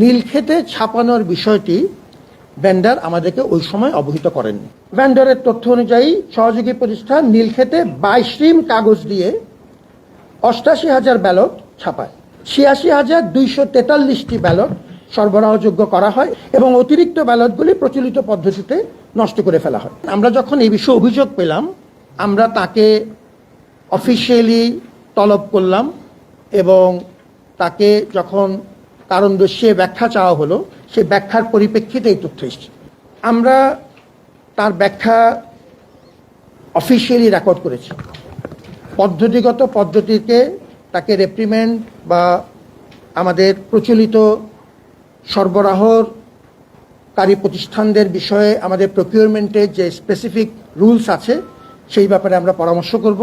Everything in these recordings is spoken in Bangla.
নীলক্ষেতে ছাপানোর বিষয়টি ভেন্ডার আমাদেরকে ওই সময় অবহিত করেননি। ভেন্ডারের তথ্য অনুযায়ী সহযোগী প্রতিষ্ঠান নীলক্ষেতে বাইশ রিম কাগজ দিয়ে অষ্টাশি হাজার ব্যালট ছাপায়। ছিয়াশি হাজার দুইশো তেতাল্লিশটি ব্যালট সরবরাহযোগ্য করা হয় এবং অতিরিক্ত ব্যালটগুলি প্রচলিত পদ্ধতিতে নষ্ট করে ফেলা হয়। আমরা যখন এই বিষয়ে অভিযোগ পেলাম, আমরা তাকে অফিসিয়ালি তলব করলাম এবং তাকে যখন কারণ দোষে ব্যাখ্যা চাওয়া হলো, সে ব্যাখ্যার পরিপ্রেক্ষিতে এই তথ্য এসছে। আমরা তার ব্যাখ্যা অফিসিয়ালি রেকর্ড করেছি। পদ্ধতিগত পদ্ধতিতে তাকে রেপ্রিমেন্ট বা আমাদের প্রচলিত সরবরাহকারী প্রতিষ্ঠানদের বিষয়ে আমাদের প্রকিউরমেন্টের যে স্পেসিফিক রুলস আছে, সেই ব্যাপারে আমরা পরামর্শ করব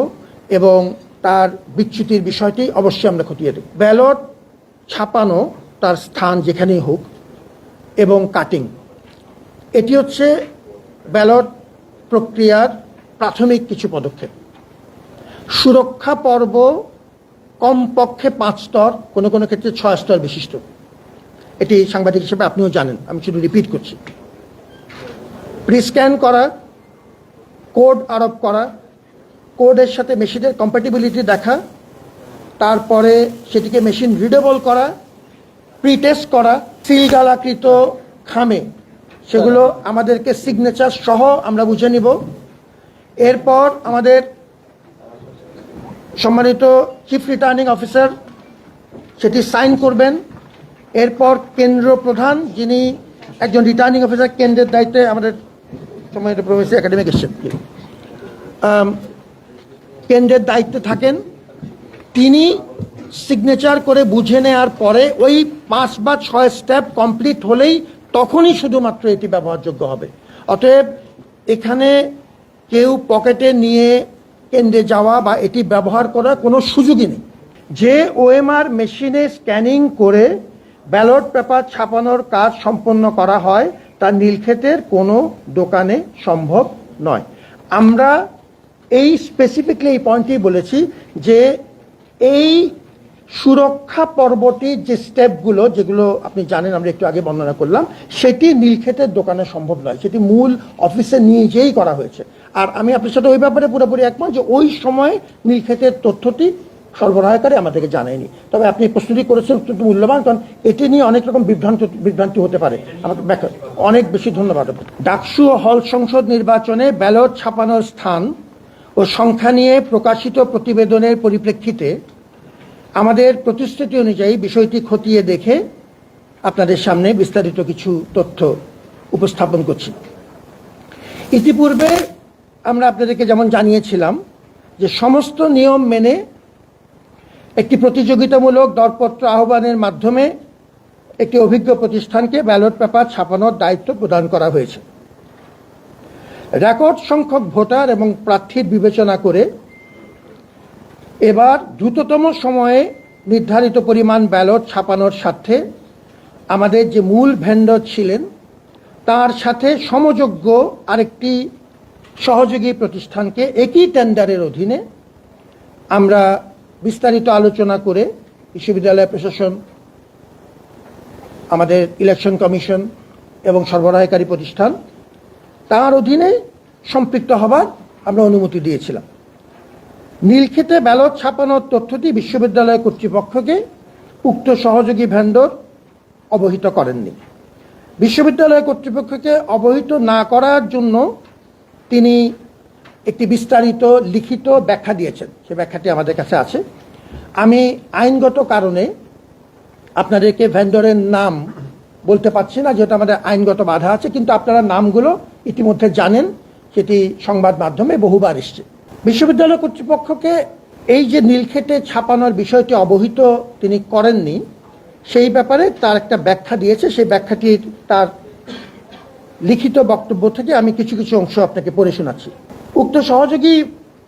এবং তার বিচ্যুতির বিষয়টি অবশ্যই আমরা খতিয়ে দেব ব্যালট ছাপানো তার স্থান যেখানেই হোক, এবং কাটিং এটি হচ্ছে ব্যালট প্রক্রিয়ার প্রাথমিক কিছু পদক্ষেপ। সুরক্ষা পর্ব কমপক্ষে পাঁচ স্তর, কোনো কোনো ক্ষেত্রে ছয় স্তর বিশিষ্ট। এটি সাংবাদিক হিসেবে আপনিও জানেন, আমি শুধু রিপিট করছি। প্রিস্ক্যান করা কোড আরোপ করা কোডের সাথে মেশিনের কম্প্যাটিবিলিটি দেখা, তারপরে সেটিকে মেশিন রিডেবল করা প্রিটেস্ট করা সিলগালাকৃত খামে। সেগুলো আমাদেরকে সিগনেচার সহ আমরা বুঝে নিব। এরপর আমাদের সম্মানিত চিফ রিটার্নিং অফিসার সেটি সাইন করবেন। এরপর কেন্দ্র প্রধান যিনি একজন রিটার্নিং অফিসার কেন্দ্রের দায়িত্বে আমাদের সম্মানিত প্রফেসর একাডেমিক এসছেন। কেন্দ্রের দায়িত্বে থাকেন। তিনি সিগনেচার করে বুঝে নেওয়ার পরে ওই পাঁচ বা ছয় স্টেপ কমপ্লিট হলেই তখনই শুধুমাত্র এটি ব্যবহারযোগ্য হবে। অতএব এখানে কেউ পকেটে নিয়ে কেন্দ্রে যাওয়া বা এটি ব্যবহার করার কোনো সুযোগই নেই। যে ওএমআর মেশিনে স্ক্যানিং করে ব্যালট পেপার ছাপানোর কাজ সম্পন্ন করা হয়, তা নীলক্ষেতের কোনো দোকানে সম্ভব নয়। আমরা এই স্পেসিফিকলি এই পয়েন্টটি বলেছি যে এই সুরক্ষা পর্বটির যে স্টেপগুলো, যেগুলো আপনি জানেন, আমরা একটু আগে বর্ণনা করলাম, সেটি নীলক্ষেতের দোকানে সম্ভব নয়। সেটি মূল অফিসে নিয়ে যেই করা হয়েছে। আর আমি আপনার সাথে ওই ব্যাপারে পুরোপুরি একমত যে ওই সময় নীলক্ষেতের তথ্যটি সরবরাহকারী আমাদেরকে জানায়নি। তবে আপনি প্রশ্নটি করেছেন অত্যন্ত মূল্যবান, কারণ এটি নিয়ে অনেক রকম বিভ্রান্ত, বিভ্রান্তি হতে পারে। আমাকে ব্যাখ্যা অনেক বেশি ধন্যবাদ ডাকসু হল সংসদ নির্বাচনে ব্যালট ছাপানোর স্থান ও সংখ্যা নিয়ে প্রকাশিত প্রতিবেদনের পরিপ্রেক্ষিতে আমাদের প্রতিশ্রুতি অনুযায়ী বিষয়টি খতিয়ে দেখে আপনাদের সামনে বিস্তারিত কিছু তথ্য উপস্থাপন করছি। ইতিপূর্বে আমরা আপনাদেরকে যেমন জানিয়েছিলাম যে সমস্ত নিয়ম মেনে একটি প্রতিযোগিতামূলক দরপত্র আহ্বানের মাধ্যমে একটি অভিজ্ঞ প্রতিষ্ঠানকে ব্যালট পেপার ছাপানোর দায়িত্ব প্রদান করা হয়েছে। রেকর্ড সংখ্যক ভোটার এবং প্রার্থীর বিবেচনা করে এবার দ্রুততম সময়ে নির্ধারিত পরিমাণ ব্যালট ছাপানোর স্বার্থে আমাদের যে মূল ভেন্ডর ছিলেন, তার সাথে সমযোগ্য আরেকটি সহযোগী প্রতিষ্ঠানকে একই টেন্ডারের অধীনে আমরা বিস্তারিত আলোচনা করে বিশ্ববিদ্যালয় প্রশাসন, আমাদের ইলেকশন কমিশন এবং সরবরাহকারী প্রতিষ্ঠান, তার অধীনে সম্পৃক্ত হবার আমরা অনুমতি দিয়েছিলাম। নীলক্ষেতে ব্যালট ছাপানোর তথ্যটি বিশ্ববিদ্যালয় কর্তৃপক্ষকে উক্ত সহযোগী ভেন্ডর অবহিত করেননি। বিশ্ববিদ্যালয় কর্তৃপক্ষকে অবহিত না করার জন্য তিনি একটি বিস্তারিত লিখিত ব্যাখ্যা দিয়েছেন। সে ব্যাখ্যাটি আমাদের কাছে আছে। আমি আইনগত কারণে আপনাদেরকে ভেন্ডরের নাম বলতে পারছি না, যেহেতু আমাদের আইনগত বাধা আছে, কিন্তু আপনারা নামগুলো ইতিমধ্যে জানেন, সেটি সংবাদ মাধ্যমে বহুবার এসছে। বিশ্ববিদ্যালয় কর্তৃপক্ষকে এই যে নীলক্ষেতে ছাপানোর বিষয়টি অবহিত তিনি করেননি, সেই ব্যাপারে তার একটা ব্যাখ্যা দিয়েছে। সেই ব্যাখ্যাটির তার লিখিত বক্তব্য থেকে আমি কিছু কিছু অংশ আপনাকে পড়ে শোনাচ্ছি। উক্ত সহযোগী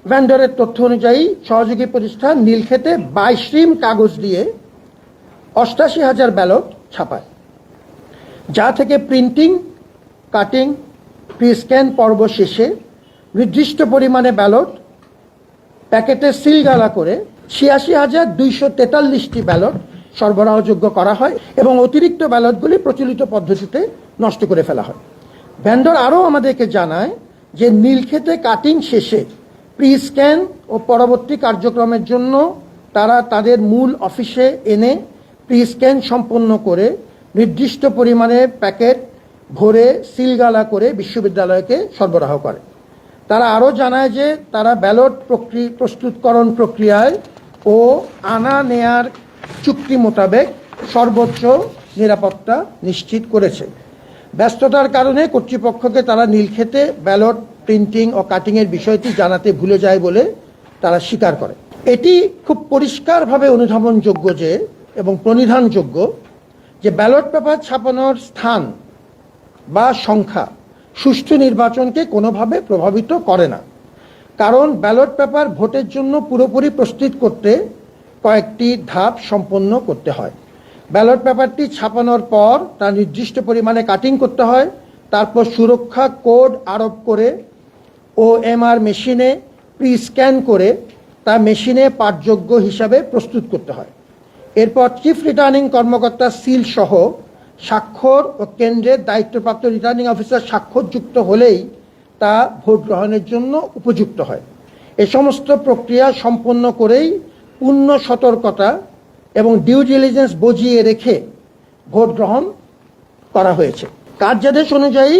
ভেন্ডরের তথ্য অনুযায়ী সহযোগী প্রতিষ্ঠান নীলক্ষেতে বাইশ রিম কাগজ দিয়ে অষ্টাশি হাজার ব্যালট ছাপায়, যা থেকে প্রিন্টিং, কাটিং, প্রিস্ক্যান পর্ব শেষে নির্দিষ্ট পরিমাণে ব্যালট প্যাকেটে সিলগালা করে ছিয়াশি হাজার দুইশো তেতাল্লিশটি ব্যালট সরবরাহযোগ্য করা হয় এবং অতিরিক্ত ব্যালটগুলি প্রচলিত পদ্ধতিতে নষ্ট করে ফেলা হয়। ভ্যান্ডর আরও আমাদেরকে জানায় যে নীলক্ষেতে কাটিং শেষে প্রি স্ক্যান ও পরবর্তী কার্যক্রমের জন্য তারা তাদের মূল অফিসে এনে প্রি স্ক্যান সম্পন্ন করে নির্দিষ্ট পরিমাণে প্যাকেট ভরে সিলগালা করে বিশ্ববিদ্যালয়কে সরবরাহ করে। তারা আরও জানায় যে তারা ব্যালট প্রক্রিয়া প্রস্তুতকরণ প্রক্রিয়ায় ও আনা নেয়ার চুক্তি মোতাবেক সর্বোচ্চ নিরাপত্তা নিশ্চিত করেছে। ব্যস্ততার কারণে কর্তৃপক্ষকে তারা নীলক্ষেতে ব্যালট প্রিন্টিং ও কাটিংয়ের বিষয়টি জানাতে ভুলে যায় বলে তারা স্বীকার করে। এটি খুব পরিষ্কারভাবে অনুধাবনযোগ্য যে এবং প্রণিধানযোগ্য যে ব্যালট পেপার ছাপানোর স্থান বা সংখ্যা সুষ্ঠু নির্বাচনকে কোনোভাবে প্রভাবিত করে না। কারণ ব্যালট পেপার ভোটের জন্য পুরোপুরি প্রস্তুত করতে কয়েকটি ধাপ সম্পন্ন করতে হয়। ব্যালট পেপারটি ছাপানোর পর তা নির্দিষ্ট পরিমাণে কাটিং করতে হয়। তারপর সুরক্ষা কোড আরোপ করে ও এমআর মেশিনে প্রি স্ক্যান করে তা মেশিনে পাঠযোগ্য হিসাবে প্রস্তুত করতে হয়। এরপর চিফ রিটার্নিং কর্মকর্তা সিল সহ স্বাক্ষর ও কেন্দ্রের দায়িত্বপ্রাপ্ত রিটার্নিং অফিসার স্বাক্ষরযুক্ত হলেই তা ভোট গ্রহণের জন্য উপযুক্ত হয়। এ সমস্ত প্রক্রিয়া সম্পন্ন করেই পূর্ণ সতর্কতা এবং ডিউ ডিলিজেন্স বজিয়ে রেখে ভোট গ্রহণ করা হয়েছে। কার্যাদেশ অনুযায়ী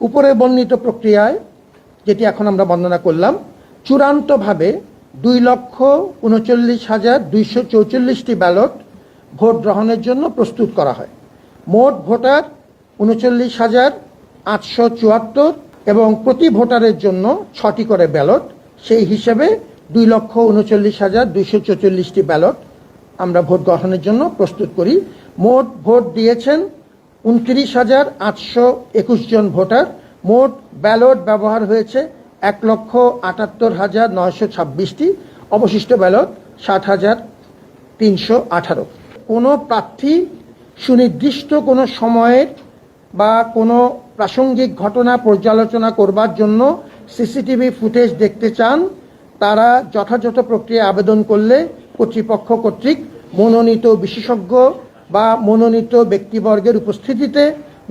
উপরে বর্ণিত প্রক্রিয়ায়, যেটি এখন আমরা বর্ণনা করলাম, চূড়ান্তভাবে দুই লক্ষ উনচল্লিশ হাজার দুইশো চৌচল্লিশটি ব্যালট ভোট গ্রহণের জন্য প্রস্তুত করা হয়। মোট ভোটার উনচল্লিশ হাজার আটশো চুয়াত্তর এবং প্রতি ভোটারের জন্য ছটি করে ব্যালট। সেই হিসেবে দুই লক্ষ উনচল্লিশ হাজার দুইশো চৌচল্লিশটি ব্যালট আমরা ভোট গ্রহণের জন্য প্রস্তুত করি। মোট ভোট দিয়েছেন উনত্রিশ হাজার আটশো একুশ জন ভোটার। মোট ব্যালট ব্যবহার হয়েছে এক লক্ষ আটাত্তর হাজার নয়শো ছাব্বিশটি। অবশিষ্ট ব্যালট ষাট হাজার তিনশো আঠারো। কোনো প্রার্থী সুনির্দিষ্ট কোনো সময়ের বা কোনো প্রাসঙ্গিক ঘটনা পর্যালোচনা করবার জন্য সিসিটিভি ফুটেজ দেখতে চান, তারা যথাযথ প্রক্রিয়া আবেদন করলে কর্তৃপক্ষ কর্তৃক মনোনীত বিশেষজ্ঞ বা মনোনীত ব্যক্তিবর্গের উপস্থিতিতে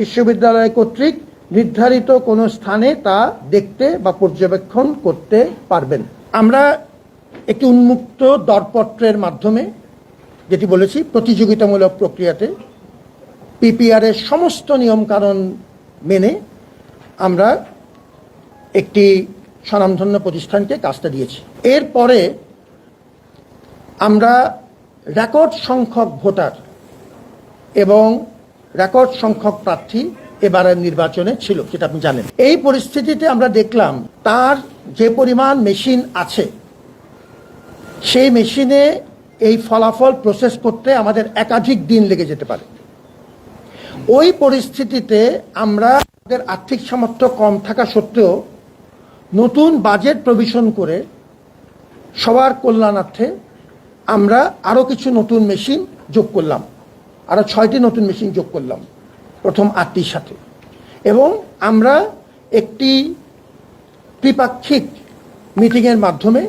বিশ্ববিদ্যালয় কর্তৃক নির্ধারিত কোনো স্থানে তা দেখতে বা পর্যবেক্ষণ করতে পারবেন। আমরা একটি উন্মুক্ত দরপত্রের মাধ্যমে যেটি বলেছি, প্রতিযোগিতামূলক প্রক্রিয়াতে পিপিআর এর সমস্ত নিয়মকানুন মেনে আমরা একটি স্বনামধন্য প্রতিষ্ঠানকে কাজটা দিয়েছি। এরপরে আমরা রেকর্ড সংখ্যক ভোটার এবং রেকর্ড সংখ্যক প্রার্থী এবারের নির্বাচনে ছিল, যেটা আপনি জানেন। এই পরিস্থিতিতে আমরা দেখলাম, তার যে পরিমাণ মেশিন আছে, সেই মেশিনে এই ফলাফল প্রসেস করতে আমাদের একাধিক দিন লেগে যেতে পারে। ওই পরিস্থিতিতে আমরা আমাদের আর্থিক সামর্থ্য কম থাকা সত্ত্বেও নতুন বাজেট প্রভিশন করে সবার কল্যাণার্থে আমরা আরও কিছু নতুন মেশিন যোগ করলাম। আরও ছয়টি নতুন মেশিন যোগ করলাম, প্রথম আটটির সাথে। এবং আমরা একটি ত্রিপাক্ষিক মিটিংয়ের মাধ্যমে,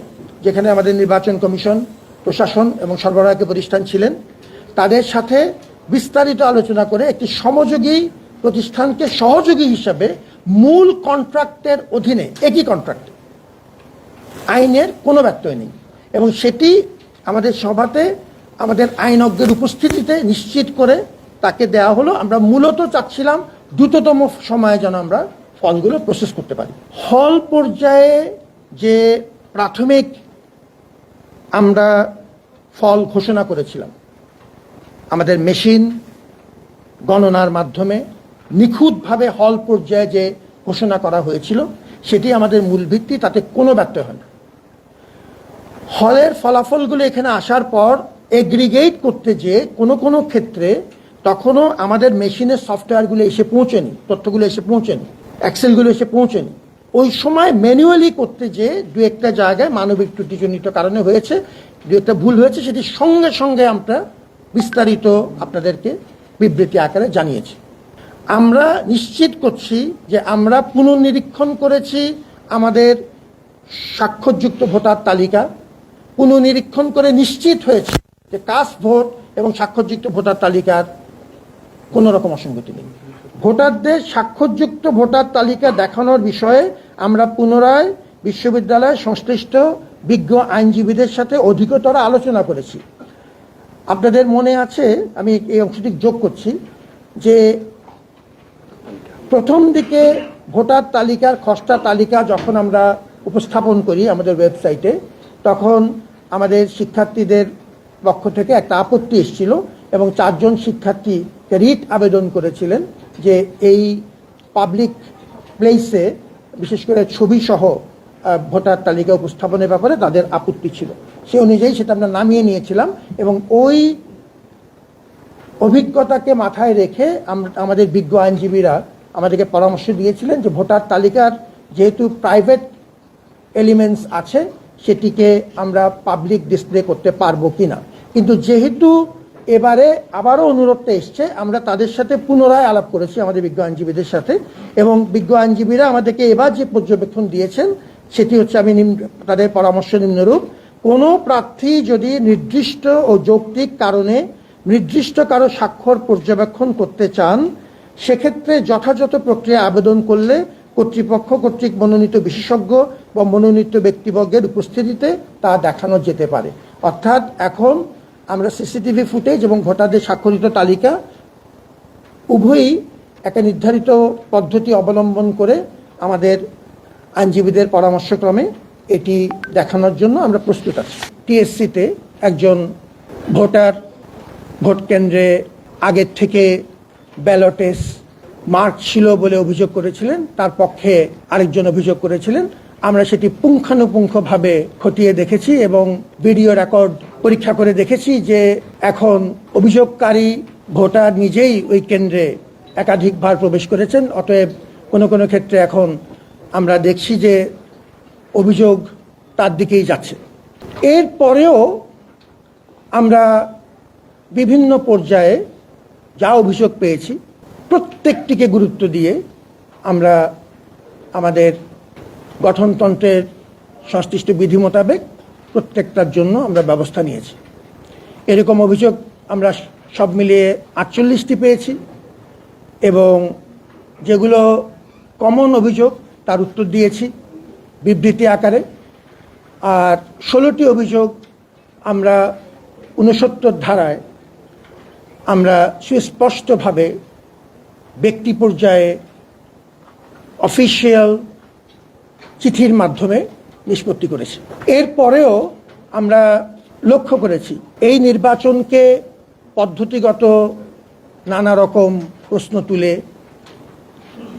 যেখানে আমাদের নির্বাচন কমিশন, প্রশাসন এবং সরবরাহকে প্রতিষ্ঠান ছিলেন, তাদের সাথে বিস্তারিত আলোচনা করে একটি সমযোগী প্রতিষ্ঠানকে সহযোগী হিসাবে মূল কন্ট্রাক্টের অধীনে, একই কন্ট্রাক্টে, আইনের কোনো ব্যত্যয় নেই। এবং সেটি আমাদের সভাতে, আমাদের আইনজ্ঞের উপস্থিতিতে নিশ্চিত করে তাকে দেওয়া হলো। আমরা মূলত চাচ্ছিলাম দ্রুততম সময়ে যেন আমরা ফলগুলো প্রসেস করতে পারি। হল পর্যায়ে যে প্রাথমিক আমরা ফল ঘোষণা করেছিলাম আমাদের মেশিন গণনার মাধ্যমে নিখুঁতভাবে হল পর্যায়ে যে ঘোষণা করা হয়েছিল, সেটি আমাদের মূল ভিত্তি, তাতে কোনো ব্যত্যয় হয় না। হলের ফলাফলগুলো এখানে আসার পর এগ্রিগেট করতে যে কোনো কোনো ক্ষেত্রে তখনও আমাদের মেশিনের সফটওয়্যারগুলো এসে পৌঁছেনি, তথ্যগুলো এসে পৌঁছেনি অ্যাক্সেলগুলো এসে পৌঁছেনি। ওই সময় ম্যানুয়ালি করতে যে দু একটা জায়গায় মানবিক ত্রুটিজনিত কারণে হয়েছে, দু একটা ভুল হয়েছে সেটি সঙ্গে সঙ্গে আমরা বিস্তারিত আপনাদেরকে বিবৃতি আকারে জানিয়েছি। আমরা নিশ্চিত করছি যে আমরা পুনর্নিরীক্ষণ করেছি আমাদের স্বাক্ষরযুক্ত ভোটার তালিকা। পুনর্নিরীক্ষণ করে নিশ্চিত হয়েছে যে কাস্ট ভোট এবং স্বাক্ষরযুক্ত ভোটার তালিকার কোনো রকম অসঙ্গতি নেই। ভোটারদের স্বাক্ষরযুক্ত ভোটার তালিকা দেখানোর বিষয়ে আমরা পুনরায় বিশ্ববিদ্যালয় সংশ্লিষ্ট বিজ্ঞ আইনজীবীদের সাথে অধিকতর আলোচনা করেছি। আপনাদের মনে আছে, আমি এই অংশটি যোগ করছি, যে প্রথম দিকে ভোটার তালিকার খসড়া তালিকা যখন আমরা উপস্থাপন করি আমাদের ওয়েবসাইটে, তখন আমাদের শিক্ষার্থীদের পক্ষ থেকে একটা আপত্তি এসেছিল এবং চারজন শিক্ষার্থী রিট আবেদন করেছিলেন যে এই পাবলিক প্লেসে বিশেষ করে ছবি সহ ভোটার তালিকা উপস্থাপনের ব্যাপারে তাদের আপত্তি ছিল। সে অনুযায়ী সেটা আমরা নামিয়ে নিয়েছিলাম এবং ওই অভিজ্ঞতাকে মাথায় রেখে আমাদের বিজ্ঞ আইনজীবীরা আমাদেরকে পরামর্শ দিয়েছিলেন যে ভোটার তালিকার যেহেতু প্রাইভেট এলিমেন্টস আছে, সেটিকে আমরা পাবলিক ডিসপ্লে করতে পারব কিনা। কিন্তু যেহেতু এবারে আবারও অনুরোধটা এসছে, আমরা তাদের সাথে পুনরায় আলাপ করেছি, আমাদের বিজ্ঞ আইনজীবীদের সাথে এবং বিজ্ঞ আইনজীবীরা আমাদেরকে এবার যে পর্যবেক্ষণ দিয়েছেন, সেটি হচ্ছে আমি নিম্ন- তাদের পরামর্শ নিম্নরূপ কোনো প্রার্থী যদি নির্দিষ্ট ও যৌক্তিক কারণে নির্দিষ্ট কারও স্বাক্ষর পর্যবেক্ষণ করতে চান, সেক্ষেত্রে যথাযথ প্রক্রিয়া আবেদন করলে কর্তৃপক্ষ, কর্তৃক মনোনীত বিশেষজ্ঞ বা মনোনীত ব্যক্তিবর্গের উপস্থিতিতে তা দেখানো যেতে পারে। অর্থাৎ এখন আমরা সিসিটিভি ফুটেজ এবং ভোটারদের স্বাক্ষরিত তালিকা উভয়ই একটা নির্ধারিত পদ্ধতি অবলম্বন করে আমাদের আইনজীবীদের পরামর্শক্রমে এটি দেখানোর জন্য আমরা প্রস্তুত আছি। টিএসসিতে একজন ভোটার, ভোট কেন্দ্রে আগের থেকে ব্যালটেস মার্ক ছিল বলে অভিযোগ করেছিলেন, তার পক্ষে আরেকজন অভিযোগ করেছিলেন। আমরা সেটি পুঙ্খানুপুঙ্খভাবে খতিয়ে দেখেছি এবং ভিডিও রেকর্ড পরীক্ষা করে দেখেছি যে এখন অভিযোগকারী ভোটার নিজেই ওই কেন্দ্রে একাধিকবার প্রবেশ করেছেন, অতএব কোনো কোনো ক্ষেত্রে এখন আমরা দেখছি যে অভিযোগ তার দিকেই যাচ্ছে। এরপরেও আমরা বিভিন্ন পর্যায়ে যা অভিযোগ পেয়েছি, প্রত্যেকটিকে গুরুত্ব দিয়ে আমরা আমাদের গঠনতন্ত্রের সংশ্লিষ্ট বিধি মোতাবেক প্রত্যেকটার জন্য আমরা ব্যবস্থা নিয়েছি। এরকম অভিযোগ আমরা সব মিলিয়ে আটচল্লিশটি পেয়েছি এবং যেগুলো কমন অভিযোগ তার উত্তর দিয়েছি। বিবৃতি আকারে। আর ষোলোটি অভিযোগ আমরা ঊনসত্তর ধারায় আমরা সুস্পষ্টভাবে ব্যক্তি পর্যায়ে অফিসিয়াল চিঠির মাধ্যমে নিষ্পত্তি করেছি। এরপরেও আমরা লক্ষ্য করেছি, এই নির্বাচনকে পদ্ধতিগত নানা রকম প্রশ্ন তুলে,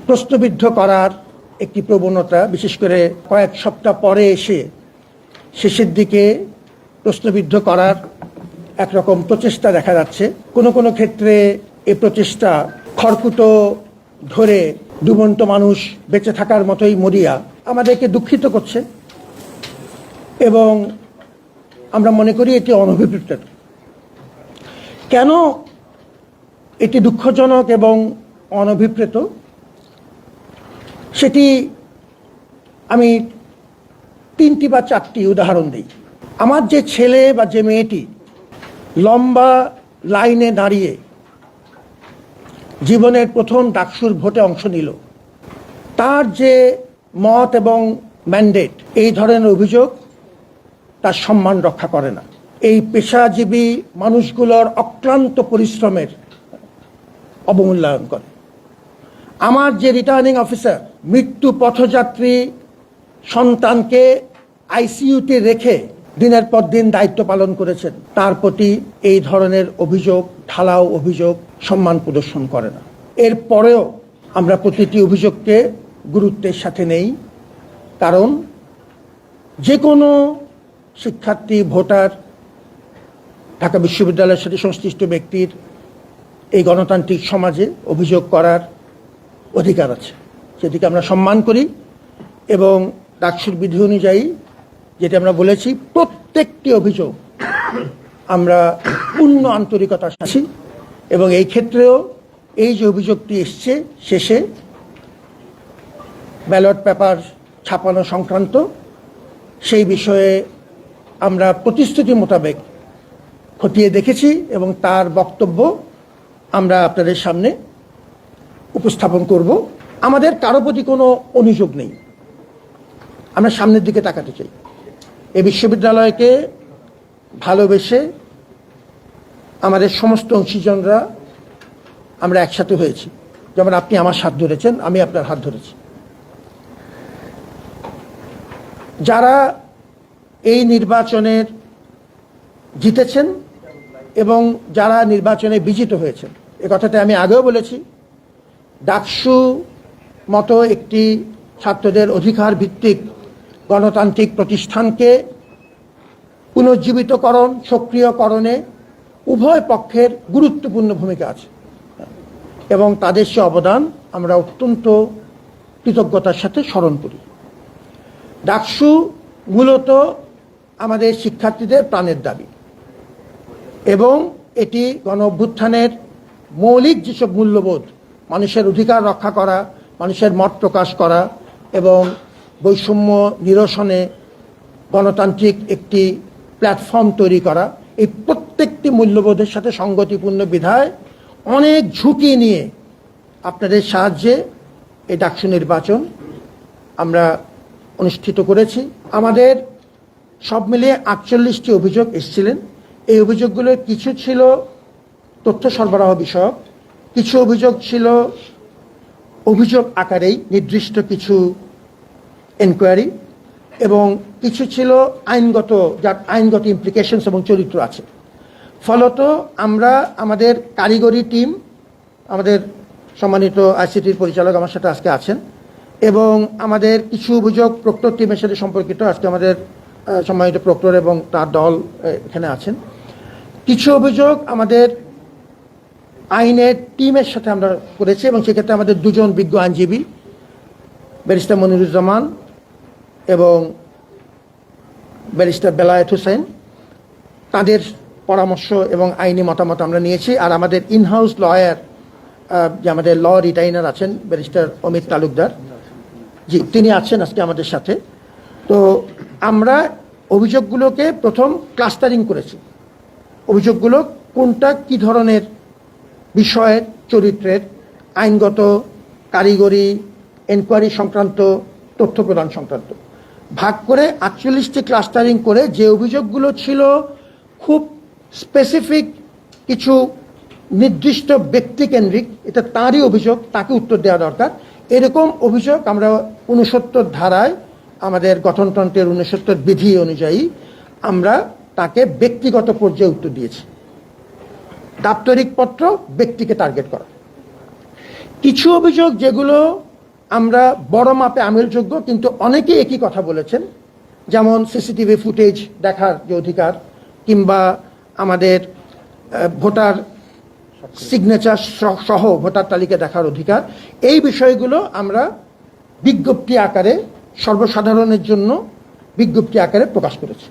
প্রশ্নবিদ্ধ করার একটি প্রবণতা, বিশেষ করে কয়েক সপ্তাহ পরে এসে শেষের দিকে প্রশ্নবিদ্ধ করার একরকম প্রচেষ্টা দেখা যাচ্ছে। কোনো কোনো ক্ষেত্রে এ প্রচেষ্টা খড়কুটো ধরে ডুবন্ত মানুষ বেঁচে থাকার মতোই মরিয়া আমাদেরকে দুঃখিত করছে এবং আমরা মনে করি এটি অনভিপ্রেত। কেন এটি দুঃখজনক এবং অনভিপ্রেত? সেটি আমি তিনটি বা চারটি উদাহরণ দিই। আমার যে ছেলে বা যে মেয়েটি লম্বা লাইনে দাঁড়িয়ে জীবনের প্রথম ডাকসুর ভোটে অংশ নিল, তার যে মত এবং ম্যান্ডেট এই ধরনের অভিযোগ তার সম্মান রক্ষা করে না। এই পেশাজীবী মানুষগুলোর অক্লান্ত পরিশ্রমের অবমূল্যায়ন করে। আমার যে রিটার্নিং অফিসার মৃত্যু পথযাত্রী সন্তানকে আইসিইউতে রেখে দিনের পর দিন দায়িত্ব পালন করেছেন। তার প্রতি এই ধরনের অভিযোগ, ঢালাও অভিযোগ সম্মান প্রদর্শন করে না। এরপরেও আমরা প্রতিটি অভিযোগকে গুরুত্বের সাথে নেই, কারণ যে কোনো শিক্ষার্থী, ভোটার, ঢাকা বিশ্ববিদ্যালয়ের সাথে সংশ্লিষ্ট ব্যক্তির এই গণতান্ত্রিক সমাজে অভিযোগ করার অধিকার আছে। সেটিকে আমরা সম্মান করি এবং ডাকসুর বিধি অনুযায়ী যেটা আমরা বলেছি, প্রত্যেকটি অভিযোগ আমরা পূর্ণ আন্তরিকতার সাথে এবং এই ক্ষেত্রেও এই যে অভিযোগটি এসছে শেষে ব্যালট পেপার ছাপানো সংক্রান্ত সেই বিষয়ে আমরা প্রতিশ্রুতি মোতাবেক খতিয়ে দেখেছি এবং তার বক্তব্য আমরা আপনাদের সামনে উপস্থাপন করব। আমাদের কারও প্রতি কোনো অভিযোগ নেই। আমরা সামনের দিকে তাকাতে চাই। এই বিশ্ববিদ্যালয়কে ভালোবেসে আমাদের সমস্ত অংশীজনরা আমরা একসাথে হয়েছি। যেমন আপনি আমার হাত ধরেছেন, আমি আপনার হাত ধরেছি। যারা এই নির্বাচনের জিতেছেন এবং যারা নির্বাচনে বিজিত হয়েছেন, এ কথাটা আমি আগেও বলেছি, ডাকসু মতো একটি ছাত্রদের অধিকার ভিত্তিক গণতান্ত্রিক প্রতিষ্ঠানকে পুনর্জীবিতকরণ, সক্রিয়করণে উভয় পক্ষের গুরুত্বপূর্ণ ভূমিকা আছে এবং তাদের সে অবদান আমরা অত্যন্ত কৃতজ্ঞতার সাথে স্মরণ করি। ডাকসু মূলত আমাদের শিক্ষার্থীদের প্রাণের দাবি এবং এটি গণ অভ্যুত্থানের মৌলিক যেসব মূল্যবোধ, মানুষের অধিকার রক্ষা করা মানুষের মত প্রকাশ করা এবং বৈষম্য নিরসনে গণতান্ত্রিক একটি প্ল্যাটফর্ম তৈরি করা, এই প্রত্যেকটি মূল্যবোধের সাথে সঙ্গতিপূর্ণ বিধায় অনেক ঝুঁকি নিয়ে আপনাদের সাহায্যে এই ডাকসু নির্বাচন আমরা অনুষ্ঠিত করেছি। আমাদের সব মিলিয়ে আটচল্লিশটি অভিযোগ এসেছিলেন। এই অভিযোগগুলোর কিছু ছিল তথ্য সরবরাহ বিষয়ক, কিছু অভিযোগ ছিল অভিযোগ আকারেই নির্দিষ্ট কিছু এনকোয়ারি এবং কিছু ছিল আইনগত, যার আইনগত ইমপ্লিকেশনস এবং চরিত্র আছে। ফলত আমরা আমাদের কারিগরি টিম আমাদের সম্মানিত আইসিটির পরিচালক আমার সাথে আজকে আছেন এবং আমাদের কিছু অভিযোগ প্রক্টর টিমের সাথে সম্পর্কিত, আজকে আমাদের সম্মানিত প্রক্টর এবং তার দল এখানে আছেন। কিছু অভিযোগ আমাদের আইনের টিমের সাথে আমরা করেছি এবং সেক্ষেত্রে আমাদের দুজন বিজ্ঞ আইনজীবী, ব্যারিস্টার মনিরুজ্জামান এবং ব্যারিস্টার বেলায়েত হোসেন। তাদের পরামর্শ এবং আইনি মতামত আমরা নিয়েছি আর আমাদের ইনহাউস লয়ার যে আমাদের ল রিটাইনার আছেন, ব্যারিস্টার অমিত তালুকদার। জি, তিনি আছেন আজকে আমাদের সাথে। তো আমরা অভিযোগগুলোকে প্রথম ক্লাস্টারিং করেছি। অভিযোগগুলো কোনটা, কি ধরনের বিষয়ের চরিত্রের আইনগত কারিগরি এনকোয়ারি সংক্রান্ত তথ্য প্রদান সংক্রান্ত। ভাগ করে আটচল্লিশটি ক্লাস্টারিং করে যে অভিযোগগুলো ছিল খুব স্পেসিফিক কিছু নির্দিষ্ট ব্যক্তিকেন্দ্রিক, এটা তারই অভিযোগ, তাকে উত্তর দেওয়া দরকার। এরকম অভিযোগ আমরা উনসত্তর ধারায় আমাদের গঠনতন্ত্রের উনসত্তর বিধি অনুযায়ী আমরা তাকে ব্যক্তিগত পর্যায়ে উত্তর দিয়েছি। দাপ্তরিক পত্র ব্যক্তিকে টার্গেট করা। কিছু অভিযোগ যেগুলো আমরা বড় মাপে আমিলযোগ্য, কিন্তু অনেকেই একই কথা বলেছেন। যেমন সিসিটিভি ফুটেজ দেখার যে অধিকার, কিংবা আমাদের ভোটার সিগনেচার সহ ভোটার তালিকা দেখার অধিকার। এই বিষয়গুলো আমরা বিজ্ঞপ্তি আকারে সর্বসাধারণের জন্য বিজ্ঞপ্তি আকারে প্রকাশ করেছি।